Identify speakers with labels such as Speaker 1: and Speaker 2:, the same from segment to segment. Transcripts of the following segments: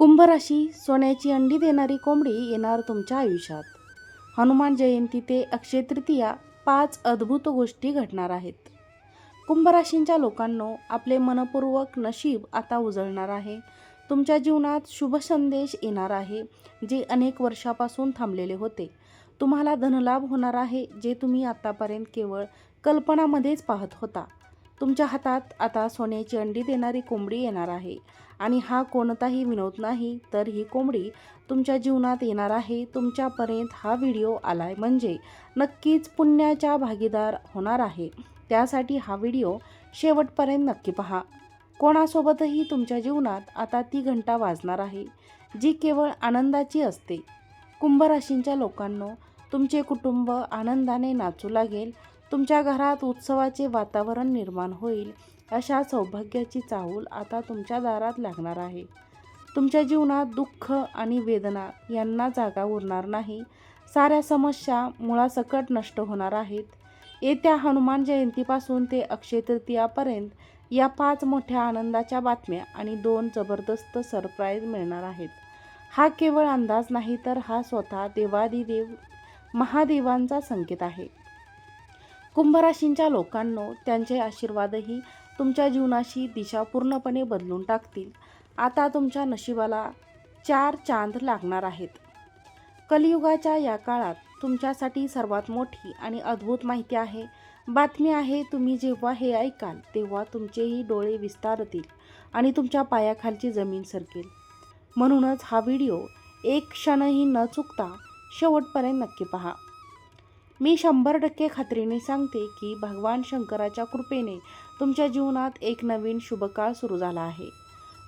Speaker 1: कुंभराशी सोन्याची अंडी देणारी कोंबडी येणार तुमच्या आयुष्यात. हनुमान जयंती ते अक्षय तृतीया पाच अद्भुत गोष्टी घडणार आहेत. कुंभराशींच्या लोकांनो आपले मनपूर्वक नशीब आता उजळणार आहे. तुमच्या जीवनात शुभ संदेश येणार आहे जे अनेक वर्षापासून थांबलेले होते. तुम्हाला धनलाभ होणार आहे जे तुम्ही आतापर्यंत केवळ कल्पनामध्येच पाहत होता. तुमच्या हातात आता सोन्याची अंडी देणारी कोंबडी येणार आहे. आणि हा कोणताही विनोद नाही तर ही कोंबडी तुमच्या जीवनात येणार आहे. तुमच्यापर्यंत हा व्हिडिओ आलाय म्हणजे नक्कीच पुण्याच्या भागीदार होणार आहे. त्यासाठी हा व्हिडिओ शेवटपर्यंत नक्की पहा. कोणासोबतही तुमच्या जीवनात आता ती घंटा वाजणार आहे जी केवळ आनंदाची असते. कुंभ राशींच्या लोकांनो तुमचे कुटुंब आनंदाने नाचू लागेल तुमच्या घरात उत्सवाचे वातावरण निर्माण होईल अशा सौभाग्याची चाहूल आता तुमच्या दारात लागणार आहे. तुमच्या जीवनात दुःख आणि वेदना यांना जागा उरणार नाही. साऱ्या समस्या मुळासकट नष्ट होणार आहेत. येत्या हनुमान जयंतीपासून ते अक्षय तृतीयापर्यंत या पाच मोठ्या आनंदाच्या बातम्या आणि दोन जबरदस्त सरप्राईज मिळणार आहेत. हा केवळ अंदाज नाही तर हा स्वतः देवादिदेव महादेवांचा संकेत आहे. कुंभराशींच्या लोकांनो त्यांचे आशीर्वादही तुमच्या जीवनाशी दिशा पूर्णपणे बदलून टाकतील. आता तुमच्या नशिबाला चार चांद लागणार आहेत. कलियुगाच्या या काळात तुमच्यासाठी सर्वात मोठी आणि अद्भुत माहिती आहे. बातमी आहे तुम्ही जेव्हा हे ऐकाल तेव्हा तुमचेही डोळे विस्तारतील आणि तुमच्या पायाखालची जमीन सरकेल. म्हणूनच हा व्हिडिओ एक क्षणही न चुकता शेवटपर्यंत नक्की पहा. मी शंभर टक्के खात्रीने सांगते की भगवान शंकराच्या कृपेने तुमच्या जीवनात एक नवीन शुभकाळ सुरू झाला आहे.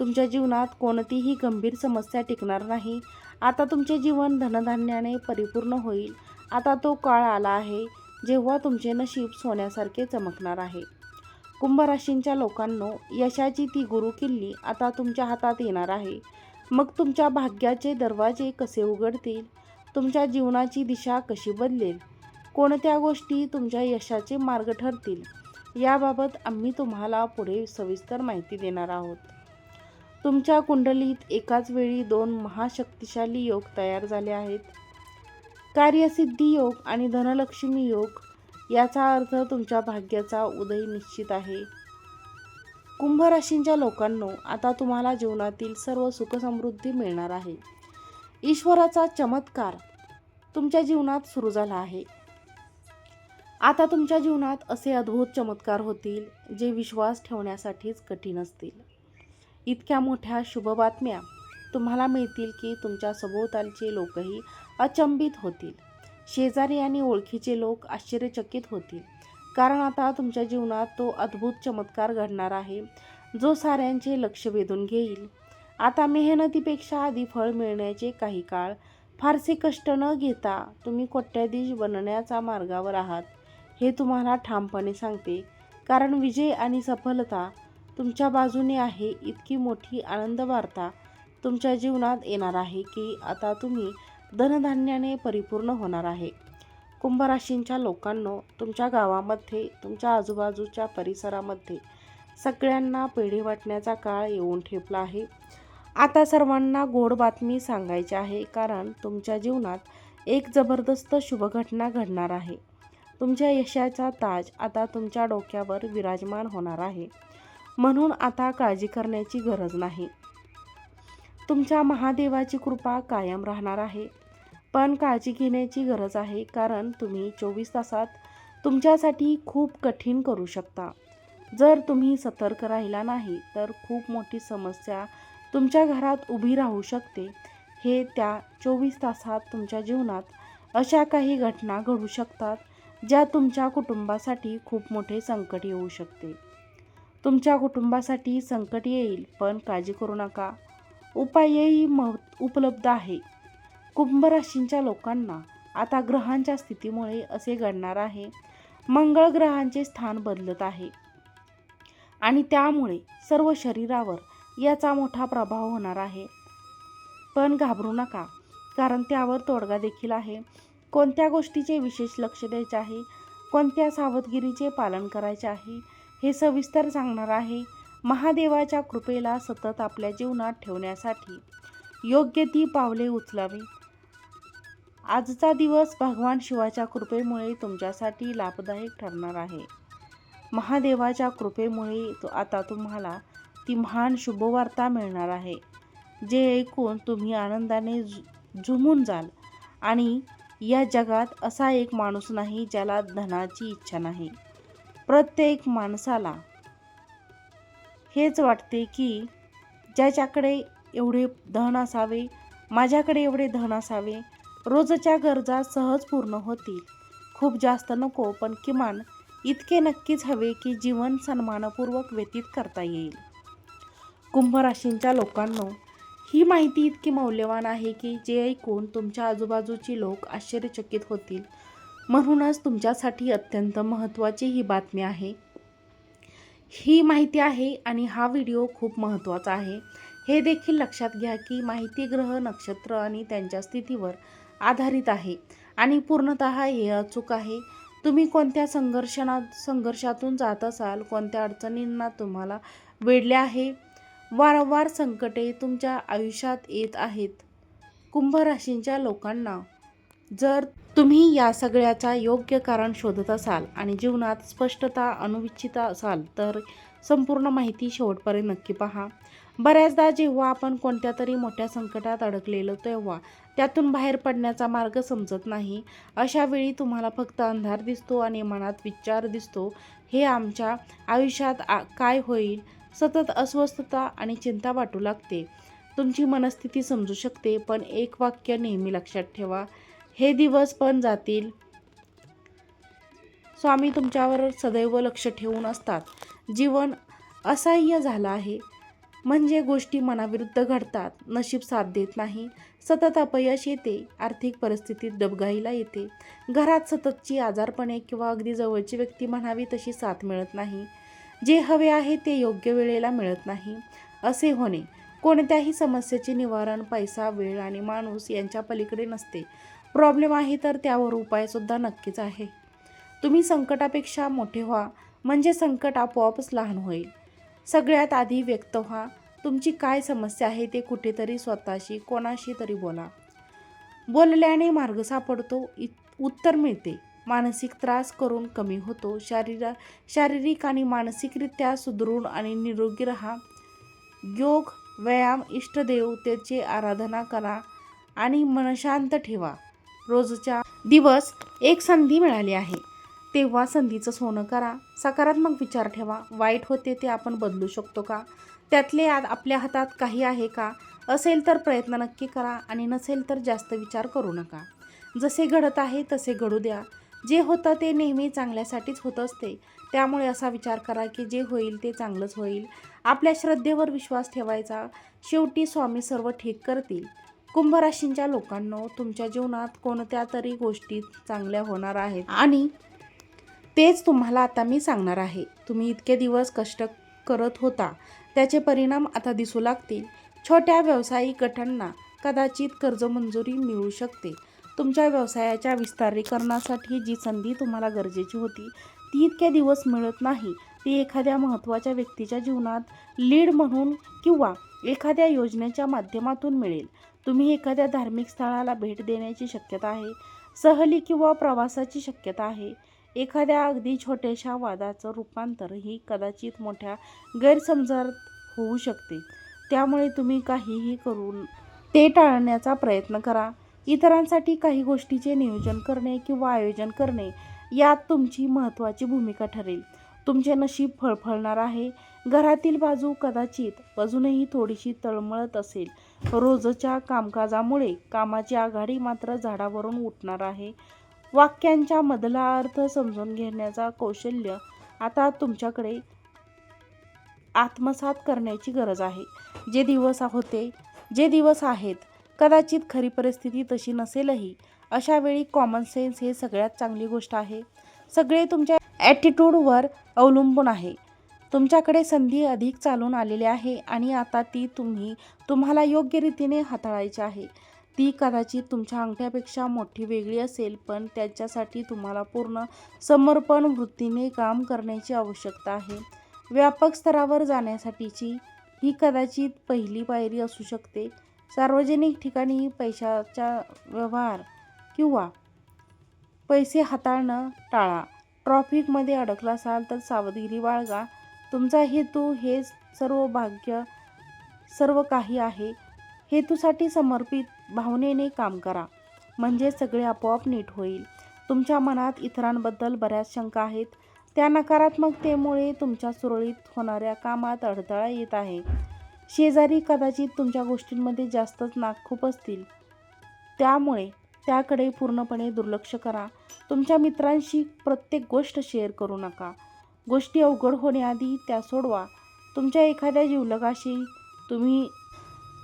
Speaker 1: तुमच्या जीवनात कोणतीही गंभीर समस्या टिकणार नाही. आता तुमचे जीवन धनधान्याने परिपूर्ण होईल. आता तो काळ आला आहे जेव्हा तुमचे नशीब सोन्यासारखे चमकणार आहे. कुंभराशींच्या लोकांनो यशाची ती गुरुकिल्ली आता तुमच्या हातात येणार आहे. मग तुमच्या भाग्याचे दरवाजे कसे उघडतील? तुमच्या जीवनाची दिशा कशी बदलेल? कोणत्या गोष्टी तुमच्या यशाचे मार्ग ठरतील? याबाबत आम्ही तुम्हाला पुढे सविस्तर माहिती देणार आहोत. तुमच्या कुंडलीत एकाच वेळी दोन महाशक्तिशाली योग तयार झाले आहेत. कार्यसिद्धी योग आणि धनलक्ष्मी योग याचा अर्थ तुमच्या भाग्याचा उदय निश्चित आहे. कुंभ राशींच्या लोकांनो आता तुम्हाला जीवनातील सर्व सुखसमृद्धी मिळणार आहे. ईश्वराचा चमत्कार तुमच्या जीवनात सुरू झाला आहे. आता तुमच्या जीवनात असे अद्भुत चमत्कार होतील जे विश्वास ठेवण्यासाठीच कठीण असतील. इतक्या मोठ्या शुभ बातम्या तुम्हाला मिळतील की तुमच्या सभोवतालचे लोकही अचंबित होतील. शेजारी आणि ओळखीचे लोक आश्चर्यचकित होतील. कारण आता तुमच्या जीवनात तो अद्भुत चमत्कार घडणार आहे जो साऱ्यांचे लक्ष वेधून घेईल. आता मेहनतीपेक्षा आधी फळ मिळण्याचे काही काळ फारसे कष्ट न घेता तुम्ही कोट्याधीश बनण्याच्या मार्गावर आहात. हे तुम्हाला ठामपणे सांगते. कारण विजय आणि सफलता तुमच्या बाजूने आहे इतकी मोठी आनंद वार्ता तुमच्या जीवनात येणार आहे की आता तुम्ही धनधान्याने परिपूर्ण होणार आहे. कुंभराशींच्या लोकांनो तुमच्या गावामध्ये तुमच्या आजूबाजूच्या परिसरामध्ये सगळ्यांना पेढे वाटण्याचा काळ येऊन ठेपला आहे. आता सर्वांना गोड बातमी सांगायची आहे कारण तुमच्या जीवनात एक जबरदस्त शुभघटना घडणार आहे. तुमच्या यशाचा ताज आता तुमच्या डोक्यावर विराजमान होणार आहे. म्हणून आता काळजी करण्याची गरज नाही. तुमच्या महादेवाची कृपा कायम राहणार आहे. पण काळजी घेण्याची गरज आहे कारण तुम्ही चोवीस तासात तुमच्यासाठी खूप कठीण करू शकता. जर तुम्ही सतर्क राहिला नाही तर खूप मोठी समस्या तुमच्या घरात उभी राहू शकते. हे त्या चोवीस तासात तुमच्या जीवनात अशा काही घटना घडू शकतात ज्या तुमच्या कुटुंबासाठी खूप मोठे संकट येऊ शकते. तुमच्या कुटुंबासाठी संकट येईल पण काळजी करू नका. उपायही मह उपलब्ध आहे. कुंभ राशींच्या लोकांना आता ग्रहांच्या स्थितीमुळे असे घडणार आहे. मंगळ ग्रहांचे स्थान बदलत आहे. आणि त्यामुळे सर्व शरीरावर याचा मोठा प्रभाव होणार आहे. पण घाबरू नका कारण त्यावर तोडगा देखील आहे. कोणत्या गोष्टीचे विशेष लक्ष द्यायचे आहे? कोणत्या सावधगिरीचे पालन करायचे आहे? हे सविस्तर सांगणार आहे महादेवाच्या कृपेला सतत आपल्या जीवनात ठेवण्यासाठी. योग्य ती पावले उचलावी. आजचा दिवस भगवान शिवाच्या कृपेमुळे तुमच्यासाठी लाभदायक ठरणार आहे. महादेवाच्या कृपेमुळे तो आता तुम्हाला ती महान शुभवार्ता मिळणार आहे जे ऐकून तुम्ही आनंदाने झुमून जाल आणि या जगात असा एक माणूस नाही ज्याला धनाची इच्छा नाही. प्रत्येक माणसाला हेच वाटते की ज्याच्याकडे एवढे धन असावे माझ्याकडे एवढे धन असावे रोजच्या गरजा सहज पूर्ण होतील. खूप जास्त नको पण किमान इतके नक्कीच हवे की जीवन सन्मानपूर्वक व्यतीत करता येईल. कुंभ राशींच्या लोकांनो ही माहिती इतकी मौल्यवान आहे की जे ऐकून तुमच्या आजूबाजूची लोक आश्चर्यचकित होतील. म्हणूनच तुमच्यासाठी अत्यंत महत्त्वाची ही बातमी आहे. ही माहिती आहे आणि हा व्हिडिओ खूप महत्त्वाचा आहे. हे देखील लक्षात घ्या की माहिती ग्रह नक्षत्र आणि त्यांच्या स्थितीवर आधारित आहे आणि पूर्णतः हे अचूक आहे. तुम्ही कोणत्या संघर्षणा संघर्षातून जात असाल कोणत्या अडचणींना तुम्हाला वेढले आहे वारंवार संकटे तुमच्या आयुष्यात येत आहेत. कुंभ राशींच्या लोकांना जर तुम्ही या सगळ्याचा योग्य कारण शोधत असाल आणि जीवनात स्पष्टता अनुविच्छिता असाल तर संपूर्ण माहिती शेवटपर्यंत नक्की पहा. बऱ्याचदा जेव्हा आपण कोणत्या तरी मोठ्या संकटात अडकलेलो तेव्हा त्यातून बाहेर पडण्याचा मार्ग समजत नाही. अशा वेळी तुम्हाला फक्त अंधार दिसतो आणि मनात विचार दिसतो हे आमच्या आयुष्यात आ काय होईल? सतत अस्वस्थता आणि चिंता वाटू लागते. तुमची मनस्थिती समजू शकते पण एक वाक्य नेहमी लक्षात ठेवा. हे दिवस पण जातील. स्वामी तुमच्यावर सदैव लक्ष ठेवून असतात. जीवन असह्य झालं आहे. म्हणजे गोष्टी मनाविरुद्ध घडतात. नशीब साथ देत नाही. सतत अपयश येते. आर्थिक परिस्थितीत डबघाईला येते. घरात सततची आजारपणे किंवा अगदी जवळची व्यक्ती म्हणावी तशी साथ मिळत नाही. जे हवे आहे ते योग्य वेळेला मिळत नाही. असे होणे. कोणत्याही समस्येचे निवारण पैसा वेळ आणि माणूस यांच्या पलीकडे नसते. प्रॉब्लेम आहे तर त्यावर उपायसुद्धा नक्कीच आहे. तुम्ही संकटापेक्षा मोठे व्हा. म्हणजे संकट आपोआपच लहान होईल. सगळ्यात आधी व्यक्त व्हा. तुमची काय समस्या आहे ते कुठेतरी स्वतःशी कोणाशी तरी बोला. बोलल्याने मार्ग सापडतो. इत उत्तर मिळते. मानसिक त्रास करून कमी होतो. शारीर शारीरिक आणि मानसिकरित्या सुदृढ आणि निरोगी राहा. योग व्यायाम इष्टदेवतेची आराधना करा आणि मन शांत ठेवा. रोजच्या दिवस एक संधी मिळाली आहे. तेव्हा संधीचं सोनं करा. सकारात्मक विचार ठेवा. वाईट होते ते आपण बदलू शकतो का? त्यातले आज आपल्या हातात काही आहे का? असेल तर प्रयत्न नक्की करा आणि नसेल तर जास्त विचार करू नका. जसे घडत आहे तसे घडू द्या. जे होतं ते नेहमी चांगल्यासाठीच होत असते. त्यामुळे असा विचार करा की जे होईल ते चांगलंच होईल. आपल्या श्रद्धेवर विश्वास ठेवायचा. शेवटी स्वामी सर्व ठीक करतील. कुंभ राशींच्या लोकांनो तुमच्या जीवनात कोणत्या तरी गोष्टी चांगल्या होणार आहेत? आणि तेच तुम्हाला आता मी सांगणार आहे. तुम्ही इतके दिवस कष्ट करत होता. त्याचे परिणाम आता दिसू लागतील. छोट्या व्यावसायिक गटांना कदाचित कर्ज मंजुरी मिळू शकते. तुमच्या व्यवसायाच्या विस्तारीकरणासाठी जी संधी तुम्हाला गरजेची होती ती इतक्या दिवस मिळत नाही. ती एखाद्या महत्त्वाच्या व्यक्तीच्या जीवनात लीड म्हणून किंवा एखाद्या योजनेच्या माध्यमातून मिळेल. तुम्ही एखाद्या धार्मिक स्थळाला भेट देण्याची शक्यता आहे सहली किंवा प्रवासाची शक्यता आहे. एखाद्या अगदी छोट्याशा वादाचं रूपांतर ही कदाचित मोठ्या गैरसमजात होऊ शकते. त्यामुळे तुम्ही काहीही करून ते टाळण्याचा प्रयत्न करा. इतरांसाठी काही गोष्टीचे नियोजन करणे किंवा आयोजन करणे यात तुमची महत्त्वाची भूमिका ठरेल. तुमचे नशीब फळफळणार आहे. घरातील बाजू कदाचित अजूनही थोडीशी तळमळत असेल. रोजच्या कामकाजामुळे कामाची आघाडी मात्र झाडावरून उठणार आहे. वाक्यांच्या मधला अर्थ समजून घेण्याचा कौशल्य आता तुमच्याकडे आत्मसात करण्याची गरज आहे. जे दिवस होते जे दिवस आहेत कदाचित खरी परिस्थिती तशी नसेलही. अशा वेळी कॉमन सेन्स हे सगळ्यात चांगली गोष्ट आहे. सगळे तुमच्या ॲटिट्यूडवर अवलंबून आहे. तुमच्याकडे संधी अधिक चालून आलेली आहे आणि आता ती तुम्ही तुम्हाला योग्य रीतीने हाताळायची आहे. ती कदाचित तुमच्या अंगठ्यापेक्षा मोठी वेगळी असेल पण त्याच्यासाठी तुम्हाला पूर्ण समर्पण वृत्तीने काम करण्याची आवश्यकता आहे. व्यापक स्तरावर जाण्यासाठीची ही कदाचित पहिली पायरी असू शकते. सार्वजनिक ठिकाणी पैशाचा व्यवहार किंवा पैसे हाताळणं टाळा. ट्रॉफिकमध्ये अडकला असाल तर सावधगिरी बाळगा. तुमचा हेतू हे सर्व भाग्य सर्व काही आहे. हेतूसाठी समर्पित भावनेने काम करा. म्हणजे सगळे आपोआप नीट होईल. तुमच्या मनात इतरांबद्दल बऱ्याच शंका आहेत. त्या नकारात्मकतेमुळे तुमच्या सुरळीत होणाऱ्या कामात अडथळा येत आहे. शेजारी कदाचित तुमच्या गोष्टींमध्ये जास्तच नाक असतील. त्यामुळे त्याकडे पूर्णपणे दुर्लक्ष करा. तुमच्या मित्रांशी प्रत्येक गोष्ट शेअर करू नका. गोष्टी अवघड होण्याआधी त्या सोडवा. तुमच्या एखाद्या जीवलगाशी तुम्ही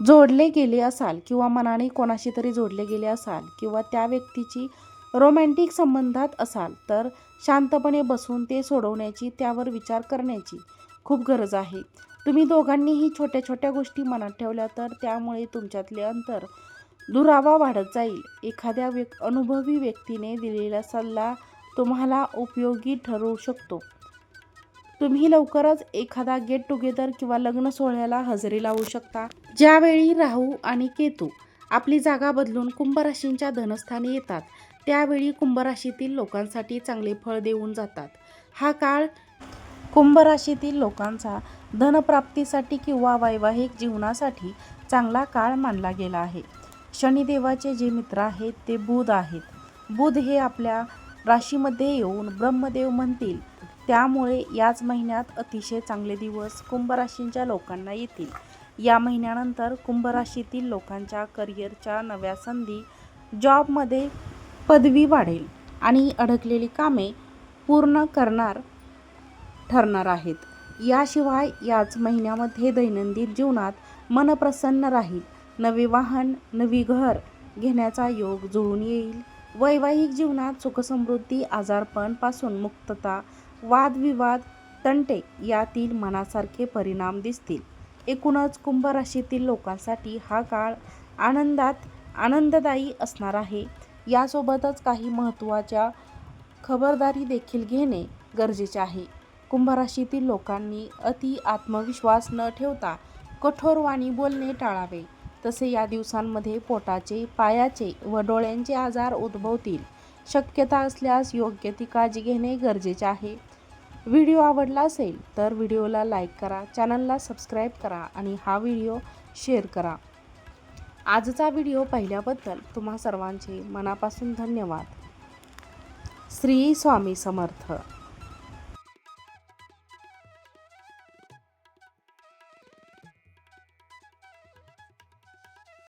Speaker 1: जोडले गेले असाल किंवा मनाने कोणाशी तरी जोडले गेले असाल किंवा त्या व्यक्तीची रोमॅन्टिक संबंधात असाल तर शांतपणे बसून ते सोडवण्याची त्यावर विचार करण्याची खूप गरज आहे. तुम्ही दोघांनीही छोट्या छोट्या गोष्टी मनात ठेवल्या तर त्यामुळे तुमच्यातले अंतर दुरावा वाढत जाईल. एखाद्या व्यक् अनुभवी व्यक्तीने दिलेला सल्ला तुम्हाला उपयोगी ठरू शकतो. तुम्ही लवकरच एखादा गेट टुगेदर किंवा लग्न सोहळ्याला हजेरी लावू शकता. ज्यावेळी राहू आणि केतू आपली जागा बदलून कुंभराशींच्या धनस्थानी येतात त्यावेळी कुंभराशीतील लोकांसाठी चांगले फळ देऊन जातात. हा काळ कुंभराशीतील लोकांचा धनप्राप्तीसाठी किंवा वैवाहिक जीवनासाठी चांगला काळ मानला गेला आहे. शनिदेवाचे जे मित्र आहेत ते बुध आहेत. बुध हे आपल्या राशीमध्ये येऊन ब्रह्मदेव म्हणतील. त्यामुळे याच महिन्यात अतिशय चांगले दिवस कुंभराशींच्या लोकांना येतील. या महिन्यानंतर कुंभराशीतील लोकांच्या करिअरच्या नव्या संधी जॉबमध्ये पदवी वाढेल आणि अडकलेली कामे पूर्ण करणार ठरणार आहेत. याशिवाय याच महिन्यामध्ये दैनंदिन जीवनात मन प्रसन्न राहील. नवे वाहन नवी घर घेण्याचा योग जुळून येईल. वैवाहिक जीवनात सुखसमृद्धी आजारपणापासून मुक्तता वादविवाद तंटे यातील मनासारखे परिणाम दिसतील. एकूणच कुंभ राशीतील लोकांसाठी हा काळ आनंदात आनंददायी असणार आहे. यासोबतच काही महत्त्वाच्या खबरदारी देखील घेणे गरजेचे आहे. कुंभराशीतील लोकांनी अति आत्मविश्वास न ठेवता कठोर वाणी बोलणे टाळावे. तसे या दिवसांमध्ये पोटाचे पायाचे व डोळ्यांचे आजार उद्भवतील. शक्यता असल्यास योग्य ती काळजी घेणे गरजेचे आहे. व्हिडिओ आवडला असेल तर व्हिडिओला लाईक करा चॅनलला सबस्क्राईब करा आणि हा व्हिडिओ शेअर करा. आजचा व्हिडिओ पाहिल्याबद्दल तुम्हा सर्वांचे मनापासून धन्यवाद. श्री स्वामी समर्थ.